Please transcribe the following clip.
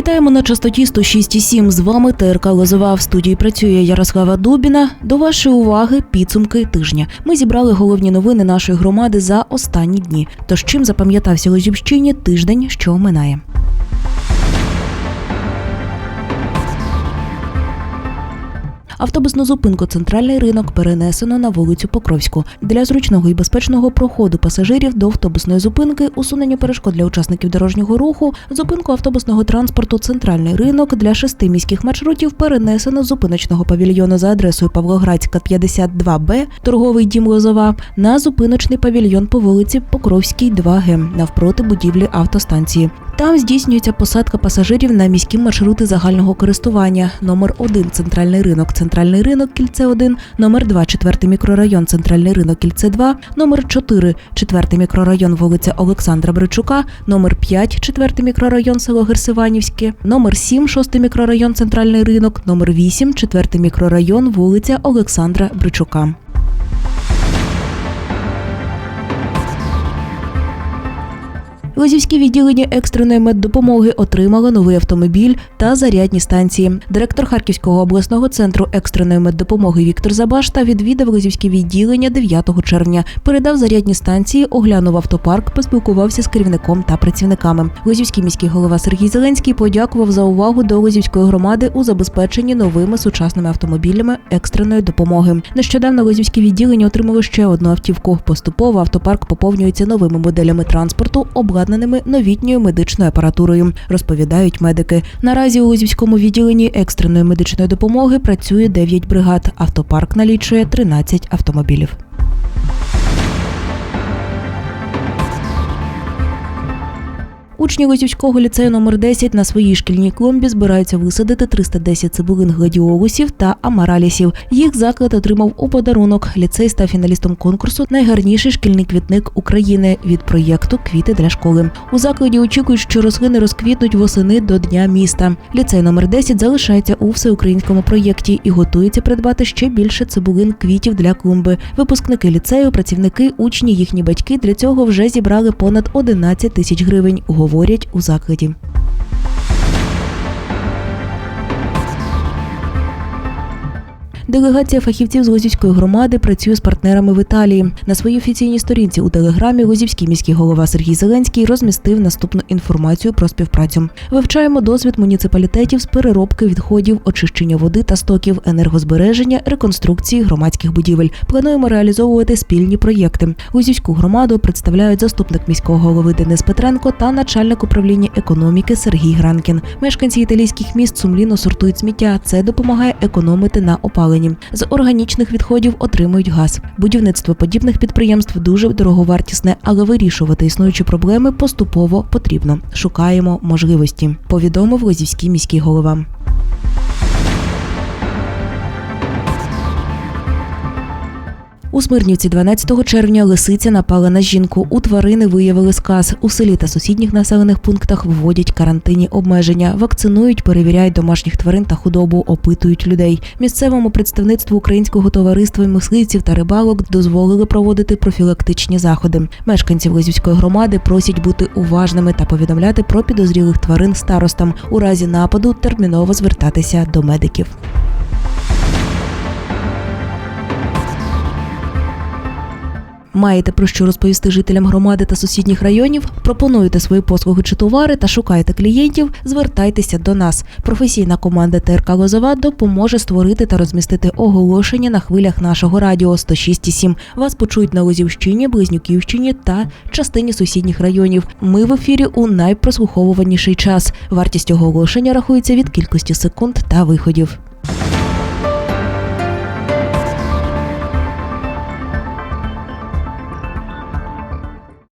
Вітаємо на частоті 106,7. З вами ТРК Лозова. В студії працює Ярослава Дубіна. До вашої уваги підсумки тижня. Ми зібрали головні новини нашої громади за останні дні. Тож чим запам'ятався Лозівщині тиждень, що минає. Автобусну зупинку Центральний ринок перенесено на вулицю Покровську для зручного і безпечного проходу пасажирів до автобусної зупинки, усунення перешкод для учасників дорожнього руху, зупинку автобусного транспорту Центральний ринок для шести міських маршрутів перенесено з зупиночного павільйону за адресою Павлоградська 52Б, торговий дім Лозова, на зупиночний павільйон по вулиці Покровській 2Г навпроти будівлі автостанції. Там здійснюється посадка пасажирів на міські маршрути загального користування. Номер 1 – центральний ринок, центральний ринок, кільце 1, номер 2 – четвертий мікрорайон, центральний ринок, кільце 2, номер 4 – четвертий мікрорайон, вулиця Олександра Бричука, номер 5 – четвертий мікрорайон, село Герсиванівське, номер 7 – шостий мікрорайон, центральний ринок, номер 8 – четвертий мікрорайон, вулиця Олександра Бричука. Лозівське відділення екстреної меддопомоги отримало новий автомобіль та зарядні станції. Директор Харківського обласного центру екстреної меддопомоги Віктор Забашта відвідав Лозівське відділення 9 червня. Передав зарядні станції, оглянув автопарк, поспілкувався з керівником та працівниками. Лозівський міський голова Сергій Зеленський подякував за увагу до Лозівської громади у забезпеченні новими сучасними автомобілями екстреної допомоги. Нещодавно Лозівське відділення отримало ще одну автівку. Поступово автопарк поповнюється новими моделями транспорту, обладнаними новітньою медичною апаратурою, розповідають медики. Наразі у Лозівському відділенні екстреної медичної допомоги працює 9 бригад. Автопарк налічує 13 автомобілів. Учні Лозівського ліцею номер 10 на своїй шкільній клумбі збираються висадити 310 цибулин гладіолусів та амаралісів. Їх заклад отримав у подарунок. Ліцей став фіналістом конкурсу Найгарніший шкільний квітник України від проєкту Квіти для школи. У закладі очікують, що рослини розквітнуть восени до дня міста. Ліцей номер 10 залишається у всеукраїнському проєкті і готується придбати ще більше цибулин квітів для клумби. Випускники ліцею, працівники, учні, їхні батьки для цього вже зібрали понад 11 тисяч гривень. Говорять у закладі. Делегація фахівців з Лозівської громади працює з партнерами в Італії. На своїй офіційній сторінці у телеграмі Лозівський міський голова Сергій Зеленський розмістив наступну інформацію про співпрацю. Вивчаємо досвід муніципалітетів з переробки відходів, очищення води та стоків, енергозбереження, реконструкції громадських будівель. Плануємо реалізовувати спільні проєкти. Лозівську громаду представляють заступник міського голови Денис Петренко та начальник управління економіки Сергій Гранкін. Мешканці італійських міст сумлінно сортують сміття. Це допомагає економити на опаленні. З органічних відходів отримують газ. Будівництво подібних підприємств дуже дороговартісне, але вирішувати існуючі проблеми поступово потрібно. Шукаємо можливості. Повідомив Лозівський міський голова. У Смирнівці 12 червня лисиця напала на жінку. У тварини виявили сказ. У селі та сусідніх населених пунктах вводять карантинні обмеження, вакцинують, перевіряють домашніх тварин та худобу, опитують людей. Місцевому представництву українського товариства мисливців та рибалок дозволили проводити профілактичні заходи. Мешканців Лозівської громади просять бути уважними та повідомляти про підозрілих тварин старостам. У разі нападу терміново звертатися до медиків. Маєте про що розповісти жителям громади та сусідніх районів? Пропонуєте свої послуги чи товари та шукаєте клієнтів? Звертайтеся до нас. Професійна команда ТРК Лозова допоможе створити та розмістити оголошення на хвилях нашого радіо 106,7. Вас почують на Лозівщині, Близнюківщині та частині сусідніх районів. Ми в ефірі у найпрослуховуваніший час. Вартість оголошення рахується від кількості секунд та виходів.